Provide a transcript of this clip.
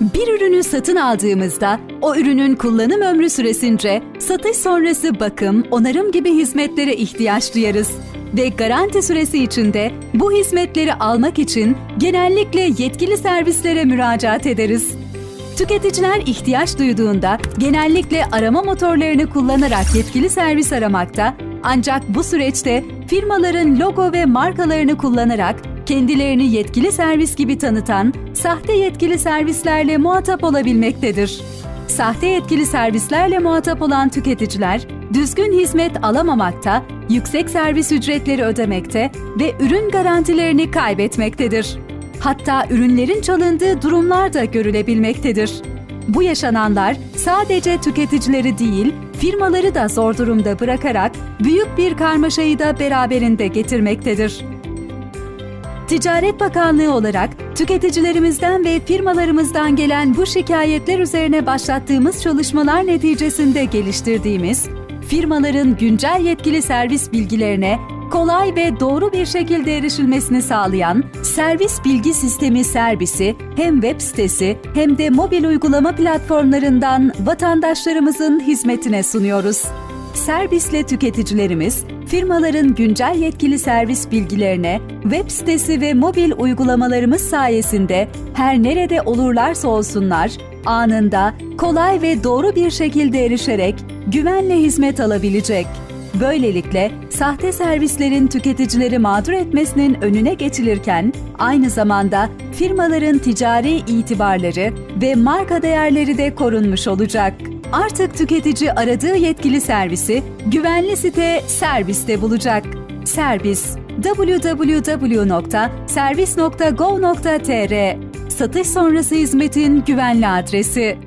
Bir ürünü satın aldığımızda o ürünün kullanım ömrü süresince satış sonrası bakım, onarım gibi hizmetlere ihtiyaç duyarız. Ve garanti süresi içinde bu hizmetleri almak için genellikle yetkili servislere müracaat ederiz. Tüketiciler ihtiyaç duyduğunda genellikle arama motorlarını kullanarak yetkili servis aramakta ancak bu süreçte firmaların logo ve markalarını kullanarak kendilerini yetkili servis gibi tanıtan sahte yetkili servislerle muhatap olabilmektedir. Sahte yetkili servislerle muhatap olan tüketiciler düzgün hizmet alamamakta, yüksek servis ücretleri ödemekte ve ürün garantilerini kaybetmektedir. Hatta ürünlerin çalındığı durumlar da görülebilmektedir. Bu yaşananlar sadece tüketicileri değil, firmaları da zor durumda bırakarak büyük bir karmaşayı da beraberinde getirmektedir. Ticaret Bakanlığı olarak tüketicilerimizden ve firmalarımızdan gelen bu şikayetler üzerine başlattığımız çalışmalar neticesinde geliştirdiğimiz, firmaların güncel yetkili servis bilgilerine kolay ve doğru bir şekilde erişilmesini sağlayan Servis Bilgi Sistemi Servisi hem web sitesi hem de mobil uygulama platformlarından vatandaşlarımızın hizmetine sunuyoruz. Servisle tüketicilerimiz, firmaların güncel yetkili servis bilgilerine web sitesi ve mobil uygulamalarımız sayesinde her nerede olurlarsa olsunlar, anında, kolay ve doğru bir şekilde erişerek güvenle hizmet alabilecek. Böylelikle sahte servislerin tüketicileri mağdur etmesinin önüne geçilirken aynı zamanda firmaların ticari itibarları ve marka değerleri de korunmuş olacak. Artık tüketici aradığı yetkili servisi güvenli site Servis'te bulacak. Servis www.servis.gov.tr Satış sonrası hizmetin güvenli adresi